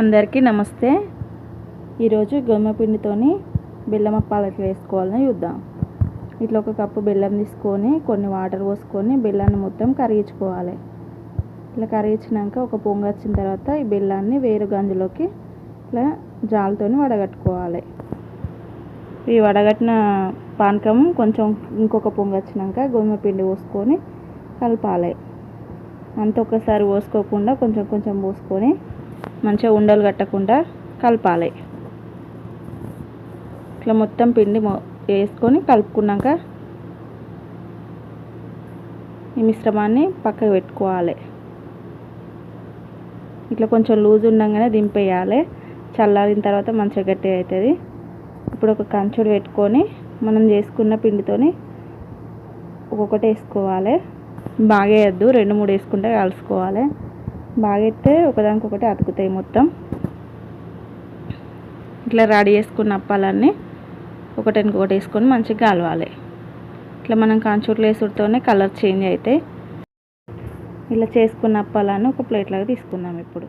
అందరికీ నమస్తే. ఈరోజు గోధుమ పిండితోని బెల్లం అప్పాలు ఎట్లా వేసుకోవాలని చూద్దాం. ఇట్లా ఒక కప్పు బెల్లం తీసుకొని కొన్ని వాటర్ పోసుకొని బెల్లాన్ని మొత్తం కరిగించుకోవాలి. ఇట్లా కరిగించినాక ఒక పొంగు వచ్చిన తర్వాత ఈ బెల్లాన్ని వేరు గంజులోకి ఇట్లా జాలతోని వడగట్టుకోవాలి. ఈ వడగట్టిన పానకం కొంచెం ఇంకొక పొంగు వచ్చినాక గోధుమ పిండి పోసుకొని కలపాలి. అంత ఒక్కసారి పోసుకోకుండా కొంచెం కొంచెం పోసుకొని మంచిగా ఉండలు కట్టకుండా కలపాలి. ఇట్లా మొత్తం పిండి వేసుకొని కలుపుకున్నాక ఈ మిశ్రమాన్ని పక్కకు పెట్టుకోవాలి. ఇట్లా కొంచెం లూజ్ ఉండగానే దింపేయాలి. చల్లారిన తర్వాత మంచిగా గట్టిగా అవుతుంది. ఇప్పుడు ఒక కంచుడు పెట్టుకొని మనం చేసుకున్న పిండితోని ఒక్కొక్కటి వేసుకోవాలి. బాగా వేయద్దు రెండు మూడు వేసుకుంటే కలుసుకోవాలి. బాగా ఒకదానికొకటి అతుకుతాయి మొత్తం. ఇట్లా రెడీ చేసుకున్న అప్పాలన్నీ ఒకటి వేసుకొని మంచిగా కలవాలి. ఇట్లా మనం కాంచూర్లు వేసుడుతోనే కలర్ చేంజ్ అవుతాయి ఇలా చేసుకున్న అప్పాలను ఒక ప్లేట్లాగా తీసుకుందాం ఇప్పుడు.